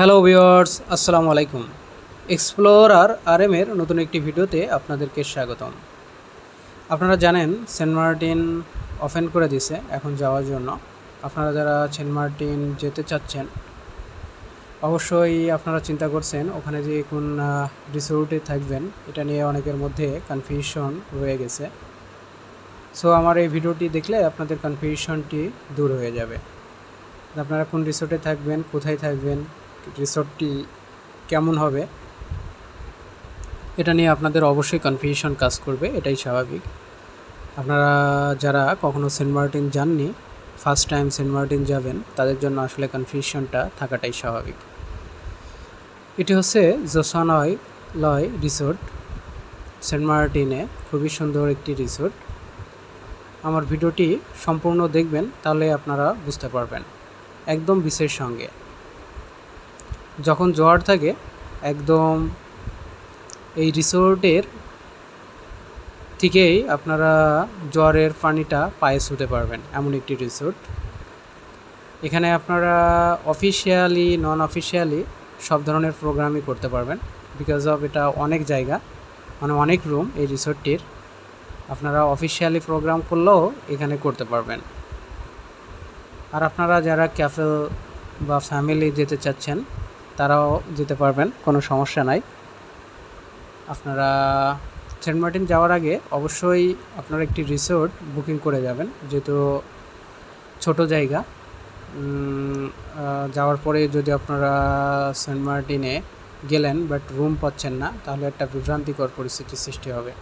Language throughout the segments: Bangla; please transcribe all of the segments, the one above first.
হ্যালো ভিওয়ার্স আসসালামু আলাইকুম। এক্সপ্লোরার আর এর নতুন একটি ভিডিওতে আপনাদেরকে স্বাগতম। আপনারা জানেন, সেন্ট মার্টিন ওপেন করে দিছে এখন যাওয়ার জন্য। আপনারা যারা সেন্ট মার্টিন যেতে চাচ্ছেন, অবশ্যই আপনারা চিন্তা করছেন, ওখানে যে কোন রিসোর্টে থাকবেন, এটা নিয়ে অনেকের মধ্যে কনফিউশন রয়ে গেছে। সো আমার এই ভিডিওটি দেখলে আপনাদের কনফিউশনটি দূর হয়ে যাবে। আপনারা কোন রিসোর্টে থাকবেন, কোথায় থাকবেন রিসোর্টটি কেমন হবে? এটা নিয়ে আপনাদের অবশ্যই কনফিউশন কাজ করবে, এটাই স্বাভাবিক। আপনারা যারা কখনো সেন্ট মার্টিন যাননি ফার্স্ট টাইম সেন্ট মার্টিন যাবেন, তাদের জন্য আসলে কনফিউশনটা থাকাটাই স্বাভাবিক। এটি হচ্ছে জোসানয় লয় রিসোর্ট। সেন্ট মার্টিনে খুবই সুন্দর একটি রিসোর্ট। আমার ভিডিওটি সম্পূর্ণ দেখবেন, তাহলে আপনারা বুঝতে পারবেন। একদম বিশের সঙ্গে। যখন জোয়ার থাকে, একদম এই রিসোর্টের থেকেই আপনারা জোয়ারের পানিটা পায়ে ছুতে পারবেন, এমন একটি রিসোর্ট। এখানে আপনারা অফিসিয়ালি নন অফিসিয়ালি সব ধরনের প্রোগ্রামই করতে পারবেন। বিকজ অফ এটা অনেক জায়গা মানে অনেক রুম এই রিসোর্টটির। আপনারা অফিসিয়ালি প্রোগ্রাম করলেও এখানে করতে পারবেন। আর আপনারা যারা ক্যাফেল বা ফ্যামিলি যেতে চাচ্ছেন তারাও যেতে পারবেন, কোনো সমস্যা নাই। আপনারা সেন্ট মার্টিন যাওয়ার আগে অবশ্যই আপনারা একটি রিসোর্ট বুকিং করে যাবেন, যেহেতু ছোট জায়গা। যাওয়ার পরে যদি আপনারা সেন্ট মার্টিনে গেলেন বাট রুম পাচ্ছেন না, তাহলে একটা বিভ্রান্তিকর পরিস্থিতির সৃষ্টি হবে।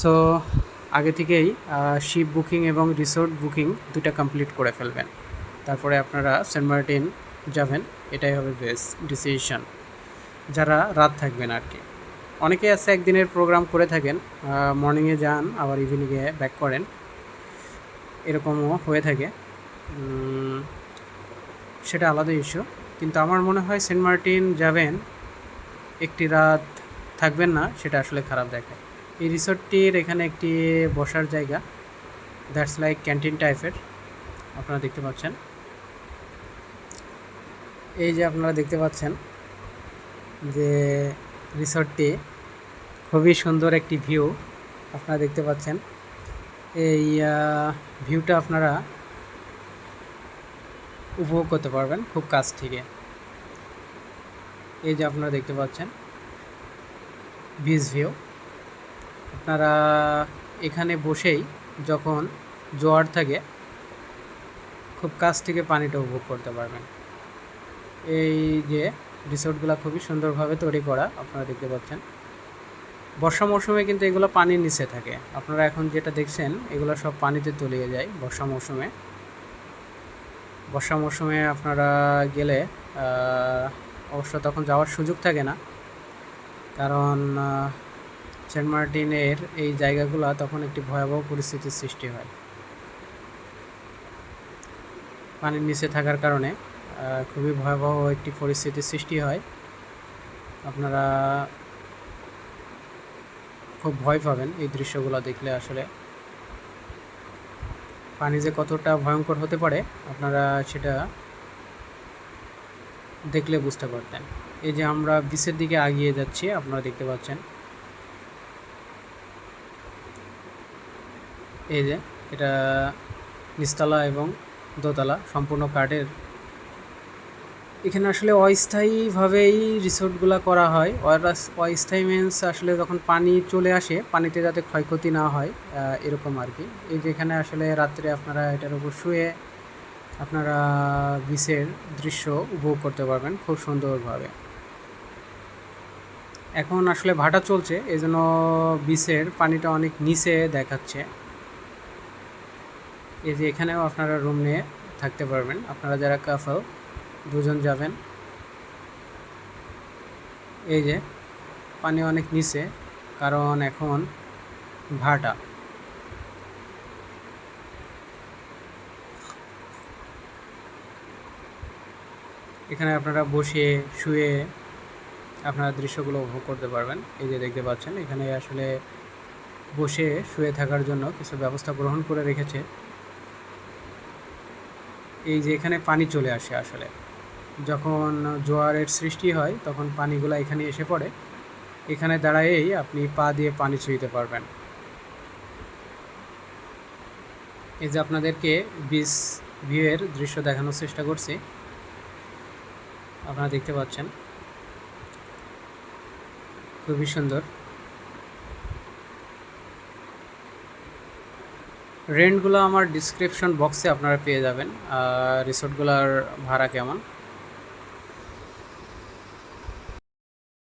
সো, আগে থেকেই শিপ বুকিং এবং রিসোর্ট বুকিং দুটা কমপ্লিট করে ফেলবেন। তারপরে আপনারা সেন্ট মার্টিন যাবেন। এটাই হবে বেস্ট ডিসিশন যারা রাত থাকবেন আর কি। অনেকে আছে একদিনের প্রোগ্রাম করে থাকেন মর্নিংয়ে যান, আবার ইভিনিংয়ে ব্যাক করেন। এরকমও হয়ে থাকে। সেটা আলাদা ইস্যু কিন্তু আমার মনে হয় সেন্ট মার্টিন যাবেন, একটি রাত থাকবেন না, সেটা আসলে খারাপ দেখায়। এই রিসোর্টটির এখানে একটি বসার জায়গা দ্যাটস লাইক ক্যান্টিন টাইপের আপনারা দেখতে পাচ্ছেন। এই যে আপনারা দেখতে পাচ্ছেন যে রিসোর্টটি খুবই সুন্দর একটি ভিউ আপনারা দেখতে পাচ্ছেন। এই ভিউটা আপনারা উপভোগ করতে পারবেন খুব কাছ থেকে। এই যে আপনারা দেখতে পাচ্ছেন বিচ ভিউ। আপনারা এখানে বসেই যখন জোয়ার থাকে, খুব কাছ থেকে পানিটা উপভোগ করতে পারবেন। এই যে রিসোর্টগুলো খুবই সুন্দরভাবে তৈরি করা, আপনারা দেখতে পাচ্ছেন। বর্ষা মৌসুমে কিন্তু এগুলো পানির নিচে থাকে। আপনারা এখন যেটা দেখছেন, এগুলো সব পানিতে তলিয়ে যায় বর্ষা মৌসুমে। বর্ষা মৌসুমে আপনারা গেলে অবশ্য তখন যাওয়ার সুযোগ থাকে না। কারণ সেন্ট মার্টিনের এই জায়গাগুলো তখন একটি ভয়াবহ পরিস্থিতির সৃষ্টি হয়। পানির নিচে থাকার কারণে। খুবই ভয়াবহ একটি পরিস্থিতির সৃষ্টি হয়। আপনারা খুব ভয় পাবেন এই দৃশ্যগুলো দেখলে আসলে। পানি যে কতটা ভয়ঙ্কর হতে পারে, আপনারা সেটা দেখলে বুঝতে পারতেন। এই যে আমরা বিচের দিকে এগিয়ে যাচ্ছি, আপনারা দেখতে পাচ্ছেন। এই যে এটা নিচতলা এবং দোতলা, সম্পূর্ণ কাঠের এখানে আসলে অস্থায়ীভাবেই রিসোর্টগুলো করা হয়। অস্থায়ী মিনস আসলে যখন পানি চলে আসে, পানিতে যাতে ক্ষয়ক্ষতি না হয় এরকম আর কি এই যে এখানে আসলে রাত্রে আপনারা এটার উপর শুয়ে আপনারা বিচের দৃশ্য উপভোগ করতে পারবেন খুব সুন্দরভাবে। এখন আসলে ভাটা চলছে এই জন্য বিচের পানিটা অনেক নিচে দেখাচ্ছে। এই যে এখানেও আপনারা রুম নিয়ে থাকতে পারবেন। আপনারা যারা কাফল দুজন যাবেন। এই যে, পানি অনেক নিচে, কারণ এখন ভাটা। এখানে আপনারা বসে, শুয়ে আপনারা দৃশ্যগুলো উপভোগ করতে পারবেন। এই যে দেখতে পাচ্ছেন, এখানে আসলে বসে, শুয়ে থাকার জন্য কিছু ব্যবস্থা গ্রহণ করে রেখেছে। এই যে এখানে পানি চলে আসে আসলে। যখন জোয়ারের সৃষ্টি হয়, তখন পানিগুলো এখানে এসে পড়ে। এখানে দাঁড়ায়েই আপনি পা দিয়ে পানি ছুঁইতে পারবেন। এই যে আপনাদেরকে বিচ ভিউয়ের দৃশ্য দেখানোর চেষ্টা করছি। আপনারা দেখতে পাচ্ছেন। খুবই সুন্দর। রেন্টগুলো আমার ডিসক্রিপশন বক্সে আপনারা পেয়ে যাবেন। রিসোর্টগুলোর ভাড়া কেমন?